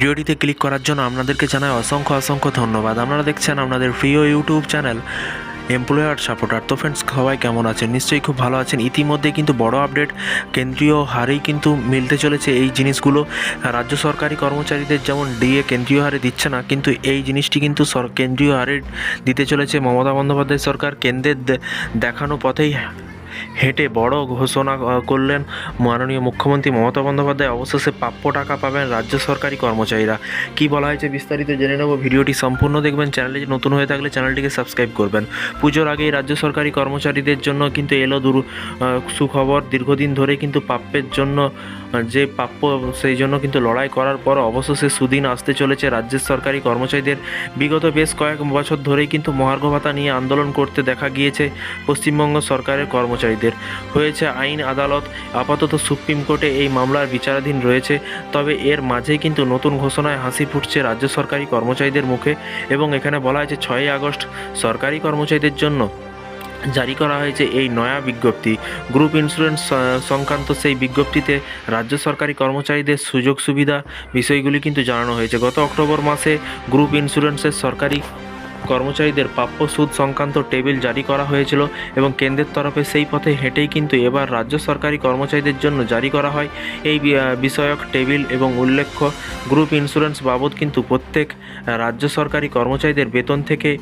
ভিডিওটিতে ক্লিক করার জন্য আপনাদেরকে জানাই অসংখ্য অসংখ্য ধন্যবাদ। আপনারা দেখছেন আপনাদের প্রিয় ইউটিউব চ্যানেল এমপ্লয়ার সাপোর্টার তো ফ্রেন্ডস সবাই কেমন আছেন? নিশ্চয়ই খুব ভালো আছেন। ইতিমধ্যে কিন্তু বড় আপডেট কেন্দ্রীয় হারেই কিন্তু মিলতে চলেছে এই জিনিসগুলো। রাজ্য সরকারি কর্মচারীদের যেমন ডিএ কেন্দ্রীয় হারে দিচ্ছে না, কিন্তু এই জিনিসটি কিন্তু কেন্দ্রীয় হারে দিতে চলেছে মমতা বন্দ্যোপাধ্যায় সরকার। কেন্দ্রের দেখানো পথেই হেঁটে বড় ঘোষণা করলেন মাননীয় মুখ্যমন্ত্রী মমতা বন্দ্যোপাধ্যায়। অবশেষে প্রাপ্য টাকা পাবেন রাজ্য সরকারি কর্মচারীরা। কি বলা হয়েছে বিস্তারিত জেনে নেব, ভিডিওটি সম্পূর্ণ দেখবেন। চ্যানেলে নতুন হয়ে থাকলে চ্যানেলটিকে সাবস্ক্রাইব করবেন। পুজোর আগেই রাজ্য সরকারি কর্মচারীদের জন্য কিন্তু এলো দূর সুখবর। দীর্ঘদিন ধরে কিন্তু প্রাপ্যের জন্য যে প্রাপ্য, সেই জন্য কিন্তু লড়াই করার পর অবশেষে সুদিন আসতে চলেছে রাজ্যের সরকারি কর্মচারীদের। বিগত বেশ কয়েক বছর ধরেই কিন্তু মহার্ঘ ভাতা নিয়ে আন্দোলন করতে দেখা গিয়েছে পশ্চিমবঙ্গ সরকারের কর্মচারীদের। হয়েছে আইন, আদালত, আপাতত সুপ্রিম কোর্টে এই মামলার বিচারাধীন রয়েছে, তবে এর মাঝেই কিন্তু নতুন ঘোষণায় হাসি ফুটছে রাজ্য সরকারি কর্মচারীদের মুখে এবং এখানে বলা হয়েছে ছয়ই আগস্ট সরকারি কর্মচারীদের জন্য জারি করা হয়েছে এই নয়া বিজ্ঞপ্তি। গ্রুপ ইন্স্যুরেন্স সংক্রান্ত সেই বিজ্ঞপ্তিতে রাজ্য সরকারি কর্মচারীদের সুযোগ সুবিধা বিষয়গুলি কিন্তু জানানো হয়েছে। গত অক্টোবর মাসে গ্রুপ ইন্স্যুরেন্সের সরকারি কর্মচারীদের প্রাপ্য সুদ সংক্রান্ত টেবিল জারি করা হয়েছিল এবং কেন্দ্রের তরফে সেই পথে হেঁটেই কিন্তু এবার রাজ্য সরকারি কর্মচারীদের জন্য জারি করা হয়। এই বিষয়ক টেবিল এবং উল্লেখ্য গ্রুপ ইন্স্যুরেন্স বাবদ কিন্তু প্রত্যেক রাজ্য সরকারি কর্মচারীদের বেতন থেকে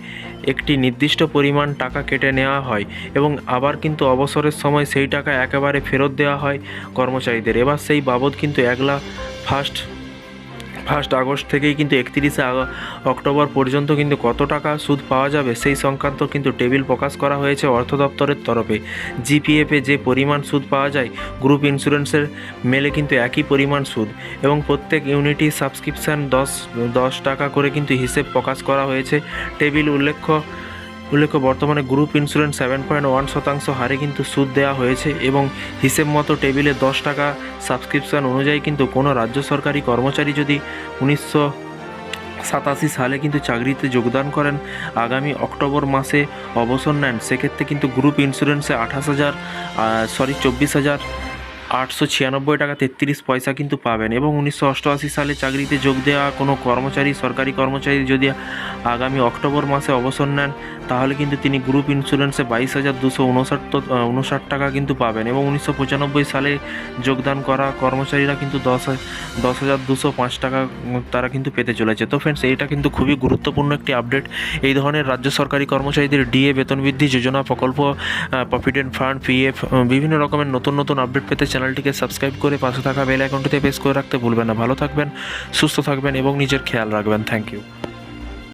একটি নির্দিষ্ট পরিমাণ টাকা কেটে নেওয়া হয় এবং আবার কিন্তু অবসরের সময় সেই টাকা একেবারে ফেরত দেওয়া হয় কর্মচারীদের। এবার সেই বাবদ কিন্তু একলা ফার্স্ট ফার্স্ট আগস্ট থেকেই কিন্তু একত্রিশে অক্টোবর পর্যন্ত কিন্তু কত টাকা সুদ পাওয়া যাবে সেই সংক্রান্ত কিন্তু টেবিল প্রকাশ করা হয়েছে অর্থ দপ্তরের তরফে। জিপিএফে যে পরিমাণ সুদ পাওয়া যায়, গ্রুপ ইন্স্যুরেন্সের মেলে কিন্তু একই পরিমাণ সুদ এবং প্রত্যেক ইউনিটি সাবস্ক্রিপশান দশ দশ টাকা করে কিন্তু হিসেব প্রকাশ করা হয়েছে। টেবিল উল্লেখ্য উল্লেখ্য, বর্তমানে group insurance seven point one শতাংশ হারে কিন্তু সুদ দেওয়া হয়েছে এবং হিসেব মতো টেবিলে দশ টাকা সাবস্ক্রিপশন অনুযায়ী কিন্তু কোনো রাজ্য সরকারি কর্মচারী যদি উনিশশো সাতাশি সালে কিন্তু চাকরিতে যোগদান করেন, আগামী অক্টোবর মাসে অবসর নেন, সেক্ষেত্রে কিন্তু গ্রুপ ইন্স্যুরেন্সে আঠাশ হাজার সরি চব্বিশ হাজার আটশো ছিয়ানব্বই টাকা তেত্রিশ পয়সা কিন্তু পাবেন এবং উনিশশো অষ্টআশি সালে চাকরিতে যোগ দেওয়া কোনো কর্মচারী, সরকারি কর্মচারী যদি আগামী অক্টোবর মাসে অবসর নেন, তাহলে কিন্তু তিনি গ্রুপ ইন্স্যুরেন্সে বাইশ হাজার দুশো উনষাট টাকা কিন্তু পাবেন এবং উনিশশো পঁচানব্বই সালে যোগদান করা কর্মচারীরা কিন্তু দশ দশ হাজার দুশো পাঁচ টাকা তারা কিন্তু পেতে চলেছে। তো ফ্রেন্ডস এইটা কিন্তু খুবই গুরুত্বপূর্ণ একটি আপডেট এই ধরনের রাজ্য সরকারি কর্মচারীদের ডিএ বেতন বৃদ্ধি, যোজনা প্রকল্প প্রভিডেন্ট ফান্ড পিএফ বিভিন্ন রকমের নতুন নতুন আপডেট পেতে চ্যানেলটিকে সাবস্ক্রাইব করে পাশে থাকা বেল অ্যাকাউন্টটিতে প্রেস করে রাখতে ভুলবেন না। ভালো থাকবেন, সুস্থ থাকবেন এবং নিজের খেয়াল রাখবেন। Thank you.